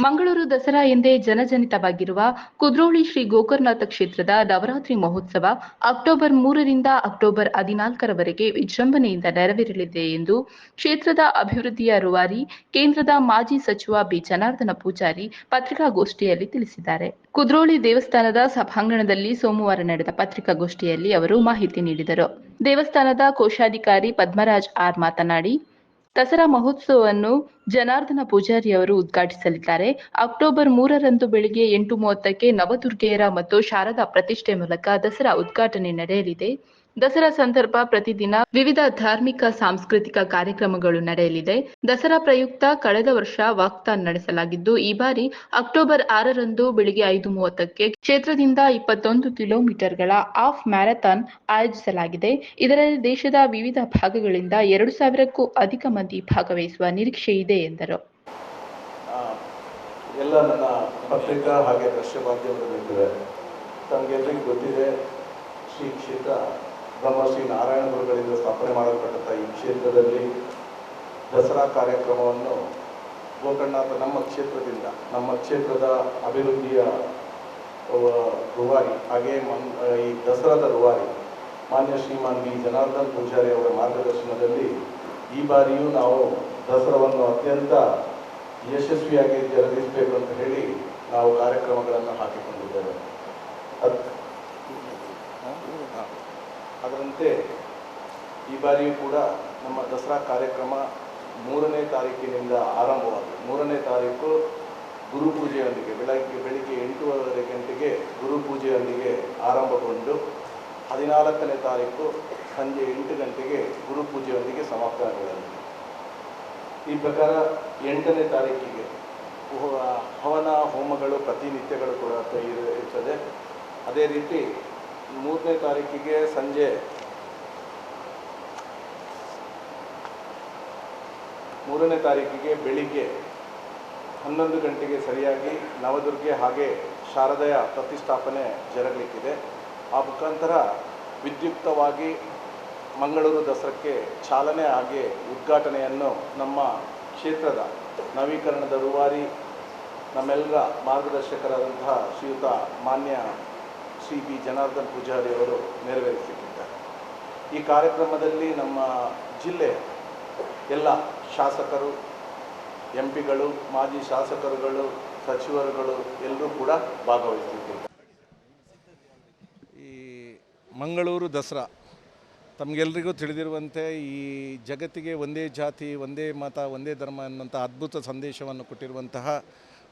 ಮಂಗಳೂರು ದಸರಾ ಎಂದೇ ಜನಜನಿತವಾಗಿರುವ ಕುದ್ರೋಳಿ ಶ್ರೀ ಗೋಕರ್ನಾಥ ಕ್ಷೇತ್ರದ ನವರಾತ್ರಿ ಮಹೋತ್ಸವ ಅಕ್ಟೋಬರ್ ಮೂರರಿಂದ ಅಕ್ಟೋಬರ್ ಹದಿನಾಲ್ಕರವರೆಗೆ ವಿಜೃಂಭಣೆಯಿಂದ ನೆರವೇರಲಿದೆ ಎಂದು ಕ್ಷೇತ್ರದ ಅಭಿವೃದ್ಧಿಯ ರುವಾರಿ, ಕೇಂದ್ರದ ಮಾಜಿ ಸಚಿವ ಬಿ. ಜನಾರ್ದನ ಪೂಜಾರಿ ಪತ್ರಿಕಾಗೋಷ್ಠಿಯಲ್ಲಿ ತಿಳಿಸಿದ್ದಾರೆ. ಕುದ್ರೋಳಿ ದೇವಸ್ಥಾನದ ಸಭಾಂಗಣದಲ್ಲಿ ಸೋಮವಾರ ನಡೆದ ಪತ್ರಿಕಾಗೋಷ್ಠಿಯಲ್ಲಿ ಅವರು ಮಾಹಿತಿ ನೀಡಿದರು. ದೇವಸ್ಥಾನದ ಕೋಶಾಧಿಕಾರಿ ಪದ್ಮರಾಜ್ ಆರ್ ಮಾತನಾಡಿ ದಸರಾ ಮಹೋತ್ಸವವನ್ನು ಜನಾರ್ದನ ಪೂಜಾರಿ ಅವರು ಉದ್ಘಾಟಿಸಲಿದ್ದಾರೆ. ಅಕ್ಟೋಬರ್ ಮೂರರಂದು ಬೆಳಿಗ್ಗೆ ಎಂಟು ಮೂವತ್ತಕ್ಕೆ ನವದುರ್ಗೆಯರ ಮತ್ತು ಶಾರದಾ ಪ್ರತಿಷ್ಠೆ ಮೂಲಕ ದಸರಾ ಉದ್ಘಾಟನೆ ನಡೆಯಲಿದೆ. ದಸರಾ ಸಂದರ್ಭ ಪ್ರತಿದಿನ ವಿವಿಧ ಧಾರ್ಮಿಕ, ಸಾಂಸ್ಕೃತಿಕ ಕಾರ್ಯಕ್ರಮಗಳು ನಡೆಯಲಿದೆ. ದಸರಾ ಪ್ರಯುಕ್ತ ಕಳೆದ ವರ್ಷ ವಾಕ್ತಾನ್ ನಡೆಸಲಾಗಿದ್ದು, ಈ ಬಾರಿ ಅಕ್ಟೋಬರ್ ಆರರಂದು ಬೆಳಿಗ್ಗೆ ಐದು ಮೂವತ್ತಕ್ಕೆ ಕ್ಷೇತ್ರದಿಂದ ಇಪ್ಪತ್ತೊಂದು ಕಿಲೋಮೀಟರ್ಗಳ ಆಫ್ ಮ್ಯಾರಥಾನ್ ಆಯೋಜಿಸಲಾಗಿದೆ. ಇದರಲ್ಲಿ ದೇಶದ ವಿವಿಧ ಭಾಗಗಳಿಂದ ಎರಡು ಸಾವಿರಕ್ಕೂ ಅಧಿಕ ಮಂದಿ ಭಾಗವಹಿಸುವ ನಿರೀಕ್ಷೆ ಇದೆ, ಎಂದರು. ಎಲ್ಲ ನನ್ನ ಹಾಗೆ ದೃಶ್ಯ ತಮಗೆಲ್ಲರಿಗೂ ಗೊತ್ತಿದೆ ಶ್ರೀ ಕ್ಷೇತ್ರ ಬ್ರಹ್ಮಶ್ರೀ ನಾರಾಯಣ ಗುರುಗಳಿಂದ ಸ್ಥಾಪನೆ ಮಾಡಲ್ಪಟ್ಟಂಥ ಈ ಕ್ಷೇತ್ರದಲ್ಲಿ ದಸರಾ ಕಾರ್ಯಕ್ರಮವನ್ನು ಗೋಕರ್ಣನಾಥ ನಮ್ಮ ಕ್ಷೇತ್ರದಿಂದ, ನಮ್ಮ ಕ್ಷೇತ್ರದ ಅಭಿವೃದ್ಧಿಯ ರುವಾರಿ ಹಾಗೆಯೇ ಹಾಗೆ ಮನ್ ಈ ದಸರಾದ ರುವಾರಿ ಮಾನ್ಯ ಶ್ರೀಮಾನ್ ಬಿ. ಜನಾರ್ದನ್ ಪೂಜಾರಿ ಅವರ ಮಾರ್ಗದರ್ಶನದಲ್ಲಿ ಈ ಬಾರಿಯೂ ನಾವು ದಸರಾವನ್ನು ಅತ್ಯಂತ ಯಶಸ್ವಿಯಾಗಿ ಜರುಗಿಸಬೇಕು ಅಂತ ಹೇಳಿ ನಾವು ಕಾರ್ಯಕ್ರಮಗಳನ್ನು ಹಾಕಿಕೊಂಡಿದ್ದೇವೆ. ಅದರಂತೆ ಈ ಬಾರಿಯೂ ಕೂಡ ನಮ್ಮ ದಸರಾ ಕಾರ್ಯಕ್ರಮ ಮೂರನೇ ತಾರೀಕಿನಿಂದ ಆರಂಭವಾಗಿದೆ. ಮೂರನೇ ತಾರೀಕು ಗುರುಪೂಜೆಯೊಂದಿಗೆ ಬೆಳಗ್ಗೆ, ಬೆಳಿಗ್ಗೆ ಎಂಟೂವರೆ ಗಂಟೆಗೆ ಗುರುಪೂಜೆಯೊಂದಿಗೆ ಆರಂಭಗೊಂಡು ಹದಿನಾಲ್ಕನೇ ತಾರೀಕು ಸಂಜೆ ಎಂಟು ಗಂಟೆಗೆ ಗುರುಪೂಜೆಯೊಂದಿಗೆ ಸಮಾಪ್ತವಾಗಲಿದೆ ಈ ಪ್ರಕಾರ ಎಂಟನೇ ತಾರೀಕಿಗೆ ಹವನ, ಹೋಮಗಳು, ಪ್ರತಿನಿತ್ಯಗಳು ಕೂಡ ಇರುತ್ತದೆ ಅದೇ ರೀತಿ ಮೂರನೇ ತಾರೀಕಿಗೆ ಸಂಜೆ ಮೂರನೇ ತಾರೀಕಿಗೆ ಬೆಳಿಗ್ಗೆ ಹನ್ನೊಂದು ಗಂಟೆಗೆ ಸರಿಯಾಗಿ ನವದುರ್ಗೆ ಹಾಗೆ ಶಾರದೆಯ ಪ್ರತಿಷ್ಠಾಪನೆ ಜರಗಲಿಕ್ಕಿದೆ. ಆ ಮುಖಾಂತರ ವಿದ್ಯುಕ್ತವಾಗಿ ಮಂಗಳೂರು ದಸರಕ್ಕೆ ಚಾಲನೆ ಹಾಗೆ ಉದ್ಘಾಟನೆಯನ್ನು ನಮ್ಮ ಕ್ಷೇತ್ರದ ನವೀಕರಣದ ರೂವಾರಿ ನಮ್ಮೆಲ್ಲರ ಮಾರ್ಗದರ್ಶಕರಾದಂತಹ ಶ್ರೀಯುತ ಮಾನ್ಯ ಶ್ರೀ ಬಿ. ಜನಾರ್ದನ್ ಪೂಜಾರಿ ಅವರು ನೆರವೇರಿಸಿಕೊಂಡಿದ್ದಾರೆ ಈ ಕಾರ್ಯಕ್ರಮದಲ್ಲಿ ನಮ್ಮ ಜಿಲ್ಲೆ ಎಲ್ಲ ಶಾಸಕರು, ಎಂ ಪಿಗಳು, ಮಾಜಿ ಶಾಸಕರುಗಳು, ಸಚಿವರುಗಳು ಎಲ್ಲರೂ ಕೂಡ ಭಾಗವಹಿಸಿದ್ದರು. ಈ ಮಂಗಳೂರು ದಸರಾ ತಮಗೆಲ್ಲರಿಗೂ ತಿಳಿದಿರುವಂತೆ ಈ ಜಗತ್ತಿಗೆ ಒಂದೇ ಜಾತಿ, ಒಂದೇ ಮತ, ಒಂದೇ ಧರ್ಮ ಎನ್ನುವಂಥ ಅದ್ಭುತ ಸಂದೇಶವನ್ನು ಕೊಟ್ಟಿರುವಂತಹ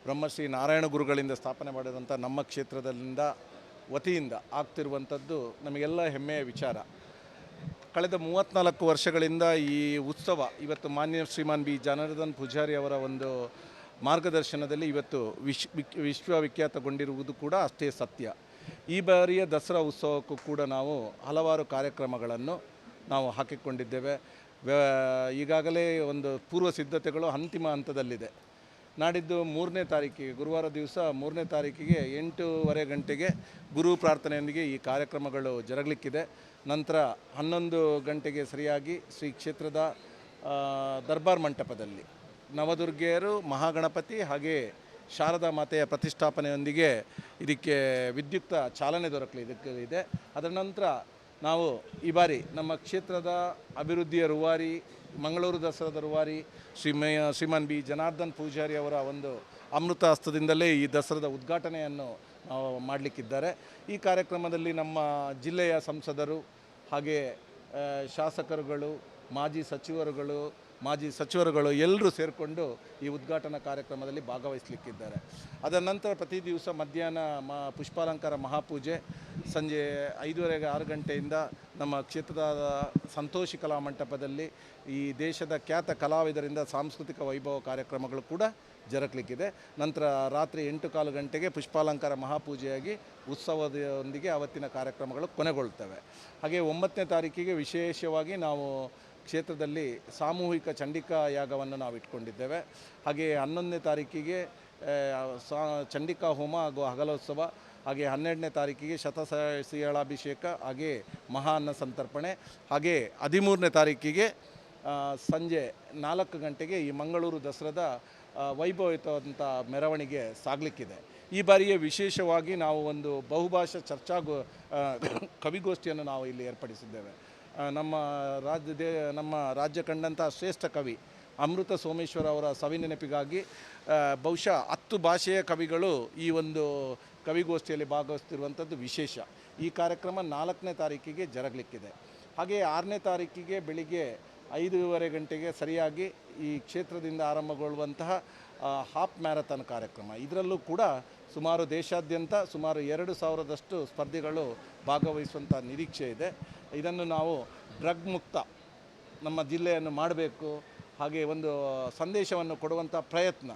ಬ್ರಹ್ಮಶ್ರೀ ನಾರಾಯಣ ಗುರುಗಳಿಂದ ಸ್ಥಾಪನೆ ಮಾಡಿದಂಥ ನಮ್ಮ ಕ್ಷೇತ್ರದಿಂದ ವತಿಯಿಂದ ಆಗ್ತಿರುವಂಥದ್ದು ನಮಗೆಲ್ಲ ಹೆಮ್ಮೆಯ ವಿಚಾರ. ಕಳೆದ ಮೂವತ್ತ್ನಾಲ್ಕು ವರ್ಷಗಳಿಂದ ಈ ಉತ್ಸವ ಇವತ್ತು ಮಾನ್ಯ ಶ್ರೀಮಾನ್ ಬಿ. ಜನಾರ್ದನ್ ಪೂಜಾರಿ ಅವರ ಒಂದು ಮಾರ್ಗದರ್ಶನದಲ್ಲಿ ಇವತ್ತು ವಿಶ್ ವಿಶ್ವವಿಖ್ಯಾತಗೊಂಡಿರುವುದು ಕೂಡ ಅಷ್ಟೇ ಸತ್ಯ. ಈ ಬಾರಿಯ ದಸರಾ ಉತ್ಸವಕ್ಕೂ ಕೂಡ ನಾವು ಹಲವಾರು ಕಾರ್ಯಕ್ರಮಗಳನ್ನು ನಾವು ಹಾಕಿಕೊಂಡಿದ್ದೇವೆ. ಈಗಾಗಲೇ ಒಂದು ಪೂರ್ವ ಸಿದ್ಧತೆಗಳು ಅಂತಿಮ ಹಂತದಲ್ಲಿದೆ. ನಾಡಿದ್ದು ಮೂರನೇ ತಾರೀಕಿಗೆ, ಗುರುವಾರ ದಿವಸ ಮೂರನೇ ತಾರೀಕಿಗೆ ಎಂಟೂವರೆ ಗಂಟೆಗೆ ಗುರು ಪ್ರಾರ್ಥನೆಯೊಂದಿಗೆ ಈ ಕಾರ್ಯಕ್ರಮಗಳು ಜರಗಲಿಕ್ಕಿದೆ. ನಂತರ ಹನ್ನೊಂದು ಗಂಟೆಗೆ ಸರಿಯಾಗಿ ಶ್ರೀ ಕ್ಷೇತ್ರದ ದರ್ಬಾರ್ ಮಂಟಪದಲ್ಲಿ ನವದುರ್ಗೆಯರು, ಮಹಾಗಣಪತಿ ಹಾಗೆ ಶಾರದಾ ಮಾತೆಯ ಪ್ರತಿಷ್ಠಾಪನೆಯೊಂದಿಗೆ ಇದಕ್ಕೆ ವಿದ್ಯುಕ್ತ ಚಾಲನೆ ದೊರಕಲಿ, ಇದಕ್ಕೆ ಇದೆ. ಅದರ ನಂತರ ನಾವು ಈ ಬಾರಿ ನಮ್ಮ ಕ್ಷೇತ್ರದ ಅಭಿವೃದ್ಧಿಯ ರೂವಾರಿ, ಮಂಗಳೂರು ದಸರಾದ ರೂವಾರಿ ಶ್ರೀಮಯ ಶ್ರೀಮಾನ್ ಬಿ. ಜನಾರ್ದನ್ ಪೂಜಾರಿ ಅವರ ಒಂದು ಅಮೃತ ಹಸ್ತದಿಂದಲೇ ಈ ದಸರಾದ ಉದ್ಘಾಟನೆಯನ್ನು ಮಾಡಲಿಕ್ಕಿದ್ದಾರೆ. ಈ ಕಾರ್ಯಕ್ರಮದಲ್ಲಿ ನಮ್ಮ ಜಿಲ್ಲೆಯ ಸಂಸದರು ಹಾಗೆ ಶಾಸಕರುಗಳು, ಮಾಜಿ ಸಚಿವರುಗಳು ಮಾಜಿ ಸಚಿವರುಗಳು ಎಲ್ಲರೂ ಸೇರಿಕೊಂಡು ಈ ಉದ್ಘಾಟನಾ ಕಾರ್ಯಕ್ರಮದಲ್ಲಿ ಭಾಗವಹಿಸಲಿಕ್ಕಿದ್ದಾರೆ. ಅದರ ನಂತರ ಪ್ರತಿ ದಿವಸ ಮಧ್ಯಾಹ್ನ ಮ ಪುಷ್ಪಾಲಂಕಾರ ಮಹಾಪೂಜೆ, ಸಂಜೆ ಐದೂವರೆಗೆ ಆರು ಗಂಟೆಯಿಂದ ನಮ್ಮ ಕ್ಷೇತ್ರದ ಸಂತೋಷಿ ಕಲಾ ಮಂಟಪದಲ್ಲಿ ಈ ದೇಶದ ಖ್ಯಾತ ಕಲಾವಿದರಿಂದ ಸಾಂಸ್ಕೃತಿಕ ವೈಭವ ಕಾರ್ಯಕ್ರಮಗಳು ಕೂಡ ಜರಗಲಿಕ್ಕಿದೆ. ನಂತರ ರಾತ್ರಿ ಎಂಟು ಕಾಲು ಗಂಟೆಗೆ ಪುಷ್ಪಾಲಂಕಾರ ಮಹಾಪೂಜೆಯಾಗಿ ಉತ್ಸವದೊಂದಿಗೆ ಅವತ್ತಿನ ಕಾರ್ಯಕ್ರಮಗಳು ಕೊನೆಗೊಳ್ತವೆ. ಹಾಗೆ ಒಂಬತ್ತನೇ ತಾರೀಕಿಗೆ ವಿಶೇಷವಾಗಿ ನಾವು ಕ್ಷೇತ್ರದಲ್ಲಿ ಸಾಮೂಹಿಕ ಚಂಡಿಕಾ ಯಾಗವನ್ನು ನಾವು ಇಟ್ಕೊಂಡಿದ್ದೇವೆ ಹಾಗೆ ಹನ್ನೊಂದನೇ ತಾರೀಕಿಗೆ ಸಾ, ಚಂಡಿಕಾ ಹೋಮ ಹಾಗೂ ಹಗಲೋತ್ಸವ, ಹಾಗೆ ಹನ್ನೆರಡನೇ ತಾರೀಕಿಗೆ ಶತಸೀಳಾಭಿಷೇಕ ಹಾಗೆ ಮಹಾ ಅನ್ನ ಸಂತರ್ಪಣೆ, ಹಾಗೆ ಹದಿಮೂರನೇ ತಾರೀಕಿಗೆ ಸಂಜೆ ನಾಲ್ಕು ಗಂಟೆಗೆ ಈ ಮಂಗಳೂರು ದಸರಾದ ವೈಭವಯುತವಾದಂಥ ಮೆರವಣಿಗೆ ಸಾಗಲಿಕ್ಕಿದೆ. ಈ ಬಾರಿಯ ವಿಶೇಷವಾಗಿ ನಾವು ಒಂದು ಬಹುಭಾಷಾ ಚರ್ಚಾ ಕವಿಗೋಷ್ಠಿಯನ್ನು ನಾವು ಇಲ್ಲಿ ಏರ್ಪಡಿಸಿದ್ದೇವೆ. ನಮ್ಮ ರಾಜ್ಯ ದೇ, ನಮ್ಮ ರಾಜ್ಯ ಕಂಡಂಥ ಶ್ರೇಷ್ಠ ಕವಿ ಅಮೃತ ಸೋಮೇಶ್ವರ ಅವರ ಸವಿನೆನಪಿಗಾಗಿ ನೆನಪಿಗಾಗಿ ಬಹುಶಃ ಹತ್ತು ಭಾಷೆಯ ಕವಿಗಳು ಈ ಒಂದು ಕವಿಗೋಷ್ಠಿಯಲ್ಲಿ ಭಾಗವಹಿಸ್ತಿರುವಂಥದ್ದು ವಿಶೇಷ. ಈ ಕಾರ್ಯಕ್ರಮ ನಾಲ್ಕನೇ ತಾರೀಕಿಗೆ ಜರಗಲಿಕ್ಕಿದೆ. ಹಾಗೆಯೇ ಆರನೇ ತಾರೀಕಿಗೆ ಬೆಳಿಗ್ಗೆ ಐದೂವರೆ ಗಂಟೆಗೆ ಸರಿಯಾಗಿ ಈ ಕ್ಷೇತ್ರದಿಂದ ಆರಂಭಗೊಳ್ಳುವಂತಹ ಹಾಫ್ ಮ್ಯಾರಥಾನ್ ಕಾರ್ಯಕ್ರಮ. ಇದರಲ್ಲೂ ಕೂಡ ಸುಮಾರು ದೇಶಾದ್ಯಂತ ಸುಮಾರು ಎರಡು ಸಾವಿರದಷ್ಟು ಸ್ಪರ್ಧಿಗಳು ಭಾಗವಹಿಸುವಂಥ ನಿರೀಕ್ಷೆ ಇದೆ. ಇದನ್ನು ನಾವು ಡ್ರಗ್ ಮುಕ್ತ ನಮ್ಮ ಜಿಲ್ಲೆಯನ್ನು ಮಾಡಬೇಕು. ಹಾಗೆ ಒಂದು ಸಂದೇಶವನ್ನು ಕೊಡುವಂಥ ಪ್ರಯತ್ನ,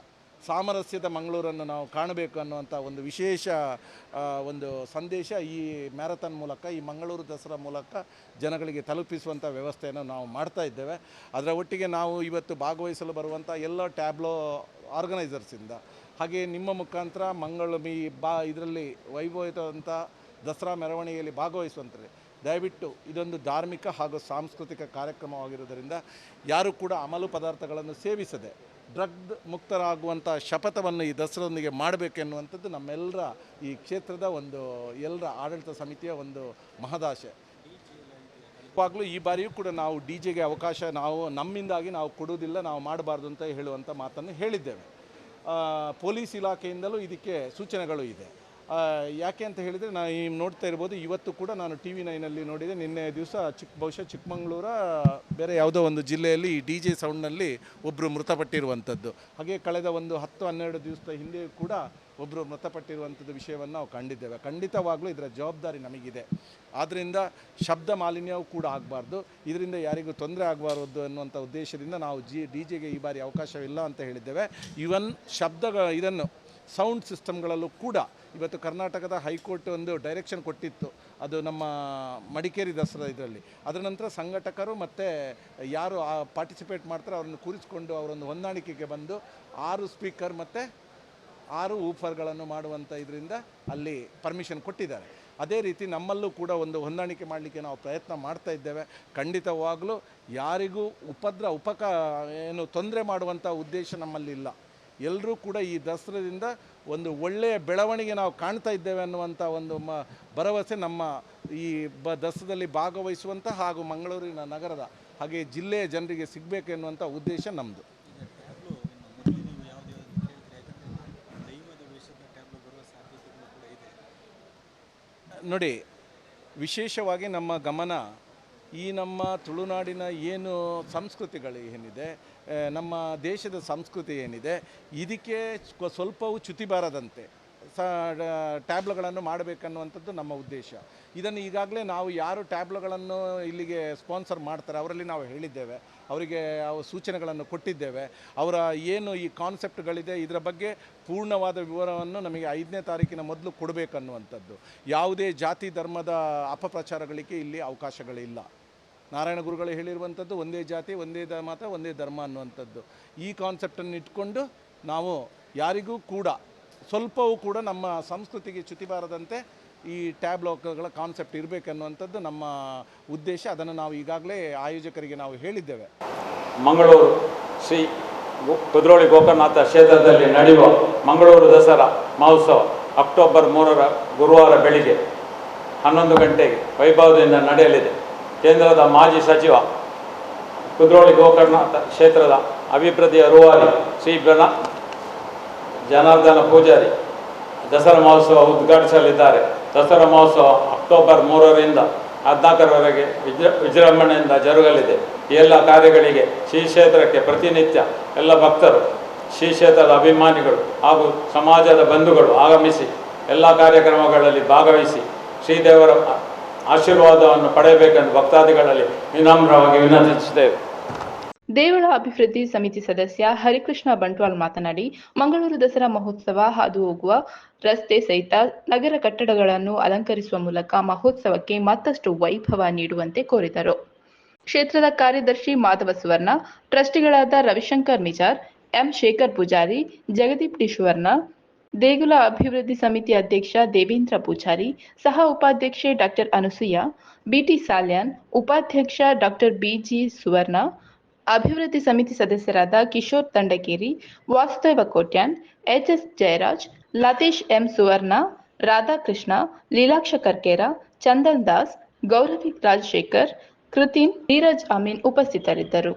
ಸಾಮರಸ್ಯದ ಮಂಗಳೂರನ್ನು ನಾವು ಕಾಣಬೇಕು ಅನ್ನುವಂಥ ಒಂದು ವಿಶೇಷ ಒಂದು ಸಂದೇಶ ಈ ಮ್ಯಾರಥಾನ್ ಮೂಲಕ, ಈ ಮಂಗಳೂರು ದಸರಾ ಮೂಲಕ ಜನಗಳಿಗೆ ತಲುಪಿಸುವಂಥ ವ್ಯವಸ್ಥೆಯನ್ನು ನಾವು ಮಾಡ್ತಾ ಇದ್ದೇವೆ. ಅದರ ಒಟ್ಟಿಗೆ ನಾವು ಇವತ್ತು ಭಾಗವಹಿಸಲು ಬರುವಂಥ ಎಲ್ಲ ಟ್ಯಾಬ್ಲೋ ಆರ್ಗನೈಸರ್ಸಿಂದ, ಹಾಗೆ ನಿಮ್ಮ ಮುಖಾಂತರ ಮಂಗಳೂರು, ಈ ಬಾ, ಇದರಲ್ಲಿ ವೈಭವಿತವಂಥ ದಸರಾ ಮೆರವಣಿಗೆಯಲ್ಲಿ ಭಾಗವಹಿಸುವಂಥದ್ದು ದಯವಿಟ್ಟು ಇದೊಂದು ಧಾರ್ಮಿಕ ಹಾಗೂ ಸಾಂಸ್ಕೃತಿಕ ಕಾರ್ಯಕ್ರಮವಾಗಿರುವುದರಿಂದ ಯಾರು ಕೂಡ ಅಮಲು ಪದಾರ್ಥಗಳನ್ನು ಸೇವಿಸದೆ ಡ್ರಗ್ ಮುಕ್ತರಾಗುವಂಥ ಶಪಥವನ್ನು ಈ ದಸರೊಂದಿಗೆ ಮಾಡಬೇಕೆನ್ನುವಂಥದ್ದು ನಮ್ಮೆಲ್ಲರ ಈ ಕ್ಷೇತ್ರದ ಒಂದು, ಎಲ್ಲರ ಆಡಳಿತ ಸಮಿತಿಯ ಒಂದು ಮಹದಾಶೆ ಯಾವಾಗಲೂ ಈ ಬಾರಿಯೂ ಕೂಡ ನಾವು ಡಿ ಜೆಗೆ ಅವಕಾಶ ನಾವು, ನಮ್ಮಿಂದಾಗಿ ನಾವು ಕೊಡುವುದಿಲ್ಲ, ನಾವು ಮಾಡಬಾರ್ದು ಅಂತ ಹೇಳುವಂಥ ಮಾತನ್ನು ಹೇಳಿದ್ದೇವೆ. ಪೊಲೀಸ್ ಇಲಾಖೆಯಿಂದಲೂ ಇದಕ್ಕೆ ಸೂಚನೆಗಳು ಇದೆ. ಯಾಕೆ ಅಂತ ಹೇಳಿದರೆ ನಾನು ಈ ನೋಡ್ತಾ ಇರ್ಬೋದು, ಇವತ್ತು ಕೂಡ ನಾನು ಟಿ ವಿ ನೈನಲ್ಲಿ ನೋಡಿದೆ. ನಿನ್ನೆ ದಿವಸ ಚಿಕ್ಕ ಬಹುಶಃ ಚಿಕ್ಕಮಂಗ್ಳೂರ ಬೇರೆ ಯಾವುದೋ ಒಂದು ಜಿಲ್ಲೆಯಲ್ಲಿ ಈ ಡಿ ಜೆ ಸೌಂಡ್ನಲ್ಲಿ ಒಬ್ಬರು ಮೃತಪಟ್ಟಿರುವಂಥದ್ದು. ಹಾಗೆ ಕಳೆದ ಒಂದು ಹತ್ತು, ಹನ್ನೆರಡು ದಿವಸದ ಹಿಂದೆ ಕೂಡ ಒಬ್ಬರು ಮೃತಪಟ್ಟಿರುವಂಥದ್ದು ವಿಷಯವನ್ನು ನಾವು ಕಂಡಿದ್ದೇವೆ. ಖಂಡಿತವಾಗಲೂ ಇದರ ಜವಾಬ್ದಾರಿ ನಮಗಿದೆ. ಆದ್ದರಿಂದ ಶಬ್ದ ಮಾಲಿನ್ಯವೂ ಕೂಡ ಆಗಬಾರ್ದು. ಇದರಿಂದ ಯಾರಿಗೂ ತೊಂದರೆ ಆಗಬಾರ್ದು ಅನ್ನುವಂಥ ಉದ್ದೇಶದಿಂದ ನಾವು ಜಿ ಡಿ ಜೆಗೆ ಈ ಬಾರಿ ಅವಕಾಶವಿಲ್ಲ ಅಂತ ಹೇಳಿದ್ದೇವೆ. ಇವನ್ ಶಬ್ದಗಳ, ಇದನ್ನು ಸೌಂಡ್ ಸಿಸ್ಟಮ್ಗಳಲ್ಲೂ ಕೂಡ ಇವತ್ತು ಕರ್ನಾಟಕದ ಹೈಕೋರ್ಟ್ ಒಂದು ಡೈರೆಕ್ಷನ್ ಕೊಟ್ಟಿತ್ತು. ಅದು ನಮ್ಮ ಮಡಿಕೇರಿ ದಸರಾ ಇದರಲ್ಲಿ. ಅದರ ನಂತರ ಸಂಘಟಕರು ಮತ್ತು ಯಾರು ಪಾರ್ಟಿಸಿಪೇಟ್ ಮಾಡ್ತಾರೆ ಅವರನ್ನು ಕೂರಿಸಿಕೊಂಡು ಅವರೊಂದು ಹೊಂದಾಣಿಕೆಗೆ ಬಂದು ಆರು ಸ್ಪೀಕರ್ ಮತ್ತು ಆರು ಊಫರ್ಗಳನ್ನು ಮಾಡುವಂಥ ಇದರಿಂದ ಅಲ್ಲಿ ಪರ್ಮಿಷನ್ ಕೊಟ್ಟಿದ್ದಾರೆ. ಅದೇ ರೀತಿ ನಮ್ಮಲ್ಲೂ ಕೂಡ ಒಂದು ಹೊಂದಾಣಿಕೆ ಮಾಡಲಿಕ್ಕೆ ನಾವು ಪ್ರಯತ್ನ ಮಾಡ್ತಾ ಇದ್ದೇವೆ. ಖಂಡಿತವಾಗಲೂ ಯಾರಿಗೂ ಉಪದ್ರ, ಉಪಕ, ಏನು ತೊಂದರೆ ಮಾಡುವಂಥ ಉದ್ದೇಶ ನಮ್ಮಲ್ಲಿಲ್ಲ ಎಲ್ಲರೂ ಕೂಡ ಈ ದಸರಾದಿಂದ ಒಂದು ಒಳ್ಳೆಯ ಬೆಳವಣಿಗೆ ನಾವು ಕಾಣ್ತಾ ಇದ್ದೇವೆ ಅನ್ನುವಂಥ ಒಂದು ಮ, ಭರವಸೆ ನಮ್ಮ ಈ ಬ, ದಸರಾದಲ್ಲಿ ಭಾಗವಹಿಸುವಂಥ ಹಾಗೂ ಮಂಗಳೂರಿನ ನಗರದ ಹಾಗೆ ಜಿಲ್ಲೆಯ ಜನರಿಗೆ ಸಿಗಬೇಕು ಎನ್ನುವಂಥ ಉದ್ದೇಶ ನಮ್ಮದು ನೋಡಿ, ವಿಶೇಷವಾಗಿ ನಮ್ಮ ಗಮನ ಈ ನಮ್ಮ ತುಳುನಾಡಿನ ಏನು ಸಂಸ್ಕೃತಿಗಳು ಏನಿದೆ ನಮ್ಮ ದೇಶದ ಸಂಸ್ಕೃತಿ ಏನಿದೆ, ಇದಕ್ಕೆ ಸ್ವ- ಸ್ವಲ್ಪವೂ ಚ್ಯುತಿ ಬಾರದಂತೆ, ಸ ಟ್ಯಾಬ್ಲುಗಳನ್ನು ಮಾಡಬೇಕನ್ನುವಂಥದ್ದು ನಮ್ಮ ಉದ್ದೇಶ. ಇದನ್ನು ಈಗಾಗಲೇ ನಾವು ಯಾರು ಟ್ಯಾಬ್ಲುಗಳನ್ನು ಇಲ್ಲಿಗೆ ಸ್ಪಾನ್ಸರ್ ಮಾಡ್ತಾರೆ ಅವರಲ್ಲಿ ನಾವು ಹೇಳಿದ್ದೇವೆ. ಅವರಿಗೆ ಅವು ಸೂಚನೆಗಳನ್ನು ಕೊಟ್ಟಿದ್ದೇವೆ. ಅವರ ಏನು ಈ ಕಾನ್ಸೆಪ್ಟ್ಗಳಿದೆ, ಇದರ ಬಗ್ಗೆ ಪೂರ್ಣವಾದ ವಿವರವನ್ನು ನಮಗೆ ಐದನೇ ತಾರೀಕಿನ ಮೊದಲು ಕೊಡಬೇಕನ್ನುವಂಥದ್ದು. ಯಾವುದೇ ಜಾತಿ, ಧರ್ಮದ ಅಪಪ್ರಚಾರಗಳಿಗೆ ಇಲ್ಲಿ ಅವಕಾಶಗಳಿಲ್ಲ. ನಾರಾಯಣ ಗುರುಗಳು ಹೇಳಿರುವಂಥದ್ದು ಒಂದೇ ಜಾತಿ, ಒಂದೇ ಮತ, ಒಂದೇ ಧರ್ಮ ಅನ್ನುವಂಥದ್ದು. ಈ ಕಾನ್ಸೆಪ್ಟನ್ನು ಇಟ್ಕೊಂಡು ನಾವು ಯಾರಿಗೂ ಕೂಡ, ಸ್ವಲ್ಪವೂ ಕೂಡ ನಮ್ಮ ಸಂಸ್ಕೃತಿಗೆ ಚ್ಯುತಿ ಬಾರದಂತೆ ಈ ಟ್ಯಾಬ್ ಲೋಕಗಳ ಕಾನ್ಸೆಪ್ಟ್ ಇರಬೇಕನ್ನುವಂಥದ್ದು ನಮ್ಮ ಉದ್ದೇಶ. ಅದನ್ನು ನಾವು ಈಗಾಗಲೇ ಆಯೋಜಕರಿಗೆ ನಾವು ಹೇಳಿದ್ದೇವೆ. ಮಂಗಳೂರು ಶ್ರೀ ಕುದ್ರೋಳಿ ಗೋಕರ್ನಾಥ ಕ್ಷೇತ್ರದಲ್ಲಿ ನಡೆಯುವ ಮಂಗಳೂರು ದಸರಾ ಮಹೋತ್ಸವ ಅಕ್ಟೋಬರ್ ಮೂರರ ಗುರುವಾರ ಬೆಳಿಗ್ಗೆ ಹನ್ನೊಂದು ಗಂಟೆಗೆ ವೈಭವದಿಂದ ನಡೆಯಲಿದೆ. ಕೇಂದ್ರದ ಮಾಜಿ ಸಚಿವ ಕುದ್ರೋಳಿ ಗೋಕರ್ಣ ಕ್ಷೇತ್ರದ ಅಭಿವೃದ್ಧಿಯ ರೂವಾರಿ ಶ್ರೀ ಬನ ಜನಾರ್ದನ ಪೂಜಾರಿ ದಸರಾ ಮಹೋತ್ಸವ ಉದ್ಘಾಟಿಸಲಿದ್ದಾರೆ. ದಸರಾ ಮಹೋತ್ಸವ ಅಕ್ಟೋಬರ್ ಮೂರರಿಂದ ಹದಿನಾಲ್ಕರವರೆಗೆ ವಿಜೃ, ವಿಜೃಂಭಣೆಯಿಂದ ಜರುಗಲಿದೆ. ಈ ಎಲ್ಲ ಕಾರ್ಯಗಳಿಗೆ ಶ್ರೀ ಕ್ಷೇತ್ರಕ್ಕೆ ಪ್ರತಿನಿತ್ಯ ಎಲ್ಲ ಭಕ್ತರು, ಶ್ರೀ ಕ್ಷೇತ್ರದ ಅಭಿಮಾನಿಗಳು ಹಾಗೂ ಸಮಾಜದ ಬಂಧುಗಳು ಆಗಮಿಸಿ ಎಲ್ಲ ಕಾರ್ಯಕ್ರಮಗಳಲ್ಲಿ ಭಾಗವಹಿಸಿ ಶ್ರೀದೇವರ ಆಶೀರ್ವಾದವನ್ನು ಪಡೆಯಬೇಕೆಂದು ಭಕ್ತಾದಿಗಳಲ್ಲಿ ವಿನಮ್ರವಾಗಿ ವಿನಂತಿಸುತ್ತೇವೆ. ದೇವಳ ಅಭಿವೃದ್ಧಿ ಸಮಿತಿ ಸದಸ್ಯ ಹರಿಕೃಷ್ಣ ಬಂಟ್ವಾಲ್ ಮಾತನಾಡಿ, ಮಂಗಳೂರು ದಸರಾ ಮಹೋತ್ಸವ ಹಾದು ಹೋಗುವ ರಸ್ತೆ ಸಹಿತ ನಗರ ಕಟ್ಟಡಗಳನ್ನು ಅಲಂಕರಿಸುವ ಮೂಲಕ ಮಹೋತ್ಸವಕ್ಕೆ ಮತ್ತಷ್ಟು ವೈಭವ ನೀಡುವಂತೆ ಕೋರಿದರು. ಕ್ಷೇತ್ರದ ಕಾರ್ಯದರ್ಶಿ ಮಾಧವ ಸುವರ್ಣ, ಟ್ರಸ್ಟಿಗಳಾದ ರವಿಶಂಕರ್ ನಿಜಾರ್, ಎಂ. ಶೇಖರ್ ಪೂಜಾರಿ, ಜಗದೀಪ್ ಡಿ. ಸುವರ್ಣ ದೇಗುಲ ಅಭಿವೃದ್ಧಿ ಸಮಿತಿ ಅಧ್ಯಕ್ಷ ದೇವೇಂದ್ರ ಪೂಜಾರಿ, ಸಹ ಉಪಾಧ್ಯಕ್ಷೆ ಡಾಕ್ಟರ್ ಅನುಸೂಯ, ಬಿಟಿ ಸಾಲ್ಯಾನ್, ಉಪಾಧ್ಯಕ್ಷ ಡಾಕ್ಟರ್ ಬಿಜಿ ಸುವರ್ಣ, ಅಭಿವೃದ್ಧಿ ಸಮಿತಿ ಸದಸ್ಯರಾದ ಕಿಶೋರ್ ತಂಡಕೇರಿ, ವಾಸುದೇವ ಕೋಟ್ಯಾನ್, ಎಚ್ಎಸ್ ಜಯರಾಜ್, ಲತೀಶ್ ಎಂ ಸುವರ್ಣ, ರಾಧಾಕೃಷ್ಣ, ಲೀಲಾಕ್ಷ ಕರ್ಕೇರ, ಚಂದನ್ ದಾಸ್ ಗೌರವಿ ರಾಜಶೇಖರ್ ಕೃತಿನ್, ನೀರಜ್ ಅಮೀನ್ ಉಪಸ್ಥಿತರಿದ್ದರು.